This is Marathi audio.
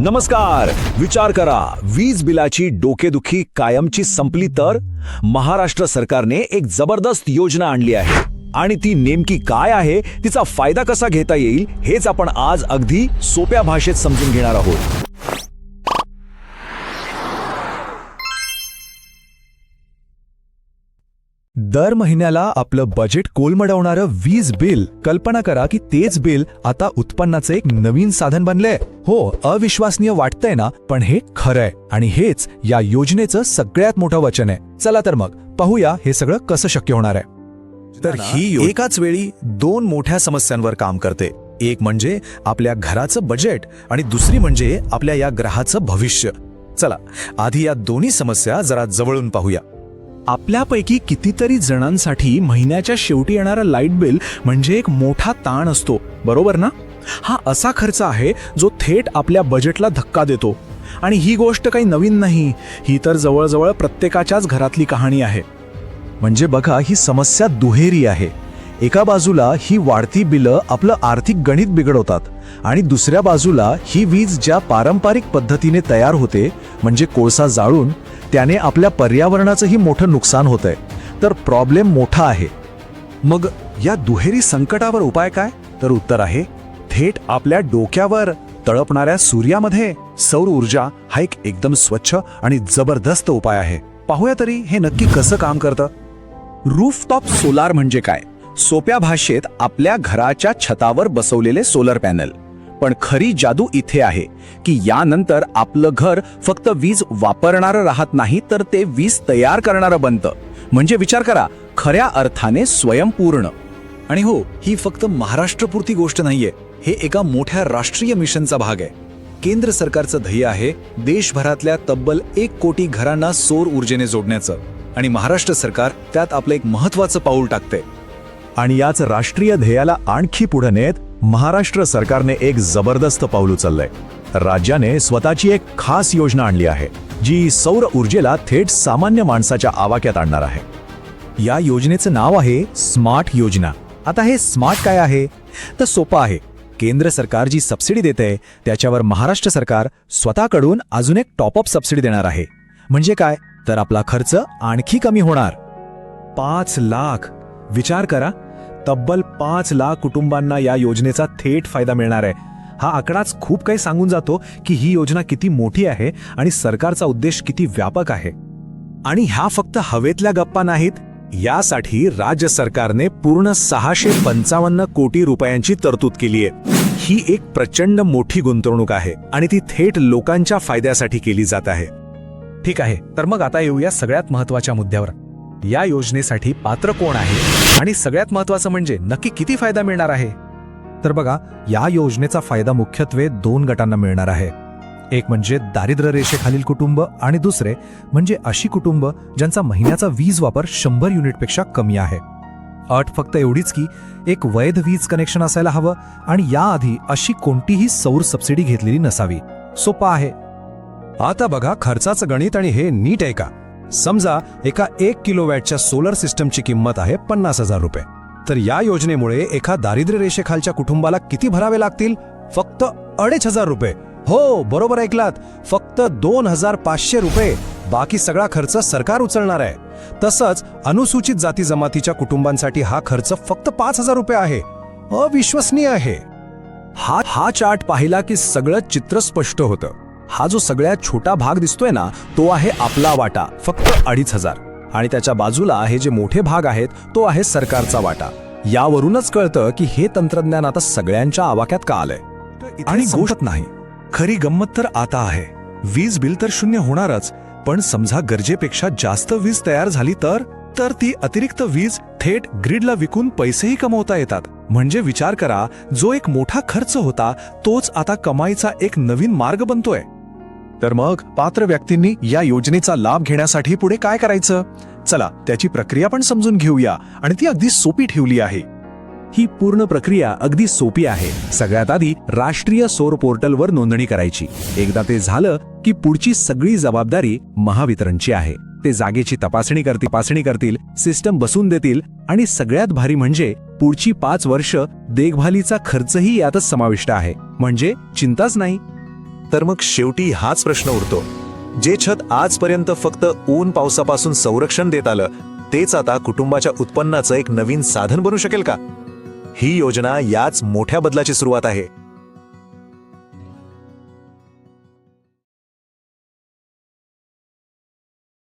नमस्कार. विचार करा वीज बिलाची डोकेदुखी कायमची संपली तर? महाराष्ट्र सरकारने एक जबरदस्त योजना आणली आहे. आणि ती नेमकी काय आहे तिचा फायदा कसा घेता येईल हेच आपण आज अगदी सोप्या भाषेत समजून घेणार आहोत. दर महिन्याला आपलं बजेट कोलमडवणारं वीज बिल कल्पना करा की तेच बिल आता उत्पन्नाचं एक नवीन साधन बनलंय. हो अविश्वसनीय वाटतंय ना पण हे खरंय. आणि हेच या योजनेचं सगळ्यात मोठं वचन आहे. चला तर मग पाहूया हे सगळं कसं शक्य होणार आहे. तर ही एकाच वेळी दोन मोठ्या समस्यांवर काम करते. एक म्हणजे आपल्या घराचं बजेट आणि दुसरी म्हणजे आपल्या या ग्रहाचं भविष्य. चला आधी या दोन्ही समस्या जरा जवळून पाहूया. आपल्यापैकी कितीतरी जणांसाठी महिन्याच्या शेवटी येणारा लाइट बिल म्हणजे एक मोठा ताण असतो बरोबर ना? हा असा खर्च आहे जो थेट आपल्या बजेटला धक्का देतो. आणि ही गोष्ट काही नवीन नाही ही तर जवळजवळ प्रत्येकाच्याच घरातली कहाणी आहे. म्हणजे बघा ही समस्या दुहेरी आहे. एका बाजूला ही वाढती बिलं आपलं आर्थिक गणित बिघडवतात आणि दुसऱ्या बाजूला ही वीज ज्या पारंपरिक पद्धतीने तयार होते म्हणजे कोळसा जाळून त्याने आपल्या पर्यावरणाचंही मोठं नुकसान होतंय. तर प्रॉब्लेम मोठा आहे. मग या दुहेरी संकटावर उपाय काय? तर उत्तर आहे थेट आपल्या डोक्यावर तळपणाऱ्या सूर्यामध्ये सौर ऊर्जा हा एक एकदम स्वच्छ आणि जबरदस्त उपाय आहे. पाहूया तरी हे नक्की कसं काम करतं? रूफटॉप सोलार म्हणजे काय? सोप्या भाषेत आपल्या घराच्या छतावर बसवलेले सोलर पॅनल पण खरी जादू इथे आहे की यानंतर आपलं घर फक्त वीज वापरणारं राहत नाही तर ते वीज तयार करणारं बनतं. म्हणजे विचार करा खऱ्या अर्थाने स्वयंपूर्ण. आणि हो ही फक्त महाराष्ट्रपुरती गोष्ट नाहीये हे एका मोठ्या राष्ट्रीय मिशनचा भाग आहे. केंद्र सरकारचं ध्येय आहे देशभरातल्या तब्बल एक कोटी घरांना सौर ऊर्जेने जोडण्याचं. आणि महाराष्ट्र सरकार त्यात आपलं एक महत्वाचं पाऊल टाकते आणि याच राष्ट्रीय ध्येयाला आणखी पुढे नेत महाराष्ट्र सरकारने एक जबरदस्त पाऊल उचललंय. राज्याने स्वतःची एक खास योजना आणली आहे जी सौर ऊर्जेला थेट सामान्य माणसाच्या आवाक्यात आणणार आहे. या योजनेचं नाव आहे स्मार्ट योजना. आता हे स्मार्ट काय आहे? तर सोपं आहे. केंद्र सरकार जी सबसिडी देते त्याच्यावर महाराष्ट्र सरकार स्वतःकडून अजून एक टॉपअप सबसिडी देणार आहे. म्हणजे काय? तर आपला खर्च आणखी कमी होणार. पाच लाख. विचार करा. तब्बल पाच लाख कुटुंबांना या योजनेचा थेट फायदा मिळणार आहे. हा आकडाच खूप काही सांगून जातो की ही योजना किती मोठी आहे आणि सरकारचा उद्देश किती व्यापक आहे. आणि ह्या फक्त हवेतल्या गप्पा नाहीत यासाठी राज्य सरकारने पूर्ण सहाशे पंचावन्न कोटी रुपयांची तरतूद केली आहे ही एक प्रचंड मोठी गुंतवणूक आहे आणि ती थेट लोकांच्या फायद्यासाठी केली जात आहे. ठीक आहे तर मग आता येऊया सगळ्यात महत्त्वाच्या मुद्द्यावर. या योजनेसाठी पात्र कोण आहे? आणि सगळ्यात महत्वाचं म्हणजे नक्की किती फायदा मिळणार आहे? तर बघा या योजनेचा फायदा मुख्यत्वे दोन गटांना मिळणार आहे. एक म्हणजे दारिद्र्य रेषेखालील कुटुंब आणि दुसरे म्हणजे अशी कुटुंब ज्यांचा महिन्याचा वीज वापर शंभर युनिटपेक्षा कमी आहे. अट फक्त एवढीच की एक वैध वीज कनेक्शन असायला हवं आणि याआधी अशी कोणतीही सौर सबसिडी घेतलेली नसावी. सोपा आहे. आता बघा खर्चाचं गणित आणि हे नीट आहे का समजा एका एक किलोवॅटच्या सोलर सिस्टमची किंमत आहे पन्नास हजार रुपये. तर या योजनेमुळे एका दारिद्र्य रेषेखालच्या कुटुंबाला किती भरावे लागतील? फक्त अडीच हजार रुपये. हो बरोबर ऐकलात. फक्त दोन हजार पाचशे रुपये. बाकी सगळा खर्च सरकार उचलणार आहे. तसंच अनुसूचित जाती जमातीच्या कुटुंबांसाठी हा खर्च फक्त पाच हजार रुपये आहे. अविश्वसनीय आहे. हा हा चार्ट पाहिला की सगळं चित्र स्पष्ट होतं. हा जो सगळ्यात छोटा भाग दिसतोय ना तो आहे आपला वाटा फक्त अडीच हजार. आणि त्याच्या बाजूला हे जे मोठे भाग आहेत तो आहे सरकारचा वाटा. यावरूनच कळतं की हे तंत्रज्ञान आता सगळ्यांच्या आवाक्यात का आलंय. आणि गोष्ट नाही. खरी गंमत तर आता आहे. वीज बिल तर शून्य होणारच पण समजा गरजेपेक्षा जास्त वीज तयार झाली तर? तर ती अतिरिक्त वीज थेट ग्रीडला विकून पैसेही कमवता येतात. म्हणजे विचार करा जो एक मोठा खर्च होता तोच आता कमाईचा एक नवीन मार्ग बनतोय. तर मग पात्र व्यक्तींनी या योजनेचा लाभ घेण्यासाठी पुढे काय करायचं? चला त्याची प्रक्रिया पण समजून घेऊया आणि ती अगदी सोपी ठेवली आहे. ही पूर्ण प्रक्रिया अगदी सोपी आहे. सगळ्यात आधी राष्ट्रीय सौर पोर्टलवर नोंदणी करायची. एकदा ते झालं की पुढची सगळी जबाबदारी महावितरणची आहे. ते जागेची तपासणी करतील तपासणी करतील सिस्टम बसून देतील आणि सगळ्यात भारी म्हणजे पुढची पाच वर्ष देखभालीचा खर्चही यातच समाविष्ट आहे. म्हणजे चिंताच नाही. तर मग शेवटी हाच प्रश्न उरतो. जे छत आजपर्यंत फक्त ऊन पावसापासून संरक्षण देत आलं तेच आता कुटुंबाच्या उत्पन्नाचं एक नवीन साधन बनू शकेल का? ही योजना याच मोठ्या बदलाची सुरुवात आहे.